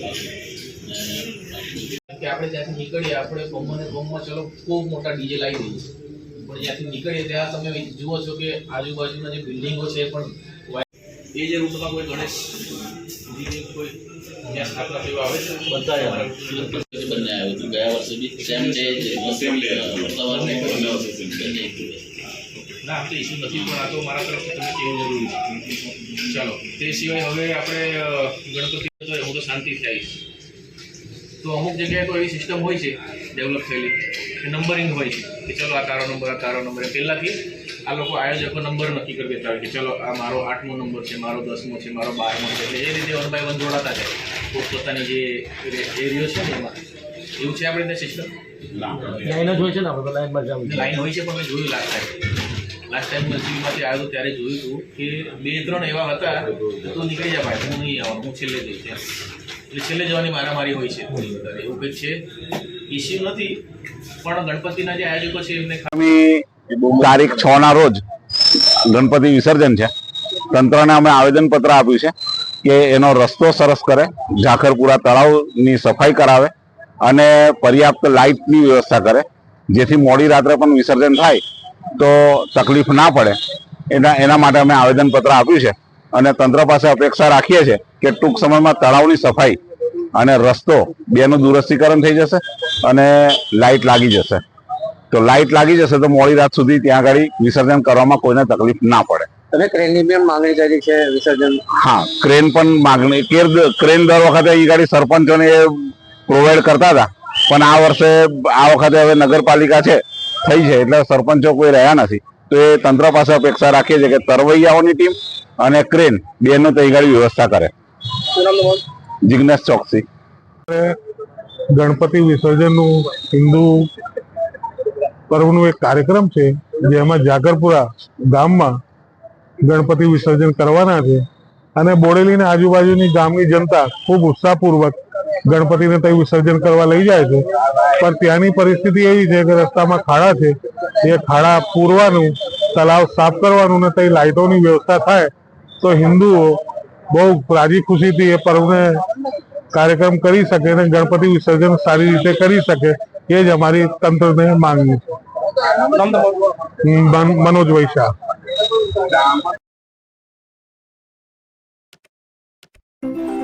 Gracias. કે આપણે ત્યાંથી નીકળીએ આપણે ગમમાં ને ચલો ખૂબ મોટા ડીજે લાવી દઈએ પણ જ્યાંથી નીકળીએ ત્યાં તમે જુઓ છો કે આજુબાજુના જે બિલ્ડિંગો છે પણ એ જે રૂટમાં કોઈ ગણેશ કોઈ ત્યાં સ્થાપના સેવા આવે છે? બધા બંને આવ્યું હતું ગયા વર્ષે be same day Same day. આવ્યું. વર્તમાન બંને વર્ષે same day. બંને એક દિવસ. ના આમ ઇસ્યુ નથી પણ આ તો મારા તરફથી તમને કેવું જરૂરી છે. ચાલો તે સિવાય હવે આપણે ગણપતિ તો હું તો શાંતિ થઈશ તો અમુક જગ્યાએ તો એવી સિસ્ટમ હોય છે ડેવલપ થયેલી કે નંબરિંગ હોય છે કે ચલો આ તારો નંબર આ તારો નંબર પહેલાંથી આ લોકો આયોજકો નંબર નક્કી કરી દેતા હોય કે ચલો આ મારો આઠમો નંબર છે મારો દસમો છે મારો બારમો છે. એટલે એ રીતે વન બાય વન જોડાતા જાય. પોતપોતાની જે એરિયો છે ને એમાં. એવું છે આપણે ત્યાં સિસ્ટમ લાઈન જ હોય છે ને આપણે લાઈનમાં લાઈન હોય છે પણ મેં જોયું લાસ્ટ ટાઈમ લાસ્ટ ટાઈમ નજીકમાંથી આવ્યો ત્યારે જોયું હતું કે બે ત્રણ એવા હતા તો નીકળી જવાય. ભાઈ હું નહીં આવવાનું હું છેલ્લે જઈશ. એમ એટલે છેલ્લે જવાની મારામારી હોય છે. થોડી વધારે એવું કંઈક છે? ઇસ્યુ નથી પણ ગણપતિના જે આયોજકો છે એમને તારીખ છ ના રોજ ગણપતિ વિસર્જન છે. તંત્રને અમે આવેદન પત્ર આપ્યું છે કે એનો રસ્તો સરસ કરે ઝાખરપુરા તળાવની સફાઈ કરાવે અને પર્યાપ્ત લાઇટની વ્યવસ્થા કરે. જેથી મોડી રાત્રે પણ વિસર્જન થાય તો તકલીફ ના પડે. એના એના માટે અમે આવેદન પત્ર આપ્યું છે. અને તંત્ર પાસે અપેક્ષા રાખીએ છીએ કે ટૂંક સમયમાં તળાવની સફાઈ અને રસ્તો બેનું દુરસ્તીકરણ થઈ જશે અને લાઇટ લાગી જશે. તો લાઇટ લાગી જશે તો મોડી રાત સુધી ત્યાં આગળ વિસર્જન કરવામાં કોઈને તકલીફ ના પડે. તમે ક્રેનની પણ માંગણી કરી છે વિસર્જન? હા ક્રેન પણ માંગણી કેર- ક્રેન દર વખતે એ ગાડી સરપંચોને પ્રોવાઈડ કરતા હતા. પણ આ વર્ષે આ વખતે હવે નગરપાલિકા છે થઈ છે એટલે સરપંચો કોઈ રહ્યા નથી. તો એ તંત્ર પાસે અપેક્ષા રાખીએ છીએ કે તરવૈયાઓની ટીમ અને ક્રેન બેનો તૈયારી વ્યવસ્થા કરે. શું જિગ્નેશ ચોકસી. ગણપતિ વિસર્જનનું હિન્દુ પર્વનું એક કાર્યક્રમ છે જેમાં જાગરપુરા ગામમાં ગણપતિ વિસર્જન કરવાના છે અને બોડેલીના આજુબાજુની ગામની જનતા ખૂબ ઉત્સાહપૂર્વક ગણપતિને ત્યાં વિસર્જન કરવા લઈ જાય છે. પણ ત્યાંની પરિસ્થિતિ એવી છે કે રસ્તામાં ખાડા છે. એ ખાડા પૂરવાનું તલાવ સાફ કરવાનું ને ત્યાં લાઇટોની વ્યવસ્થા થાય, તો હિન્દુઓ બહુ રાજી ખુશીથી એ પર્વને કાર્યક્રમ કરી શકે અને ગણપતિ વિસર્જન સારી રીતે કરી શકે, એ જ અમારી તંત્રને માંગણી છે. મનોજ વૈશાખ Thank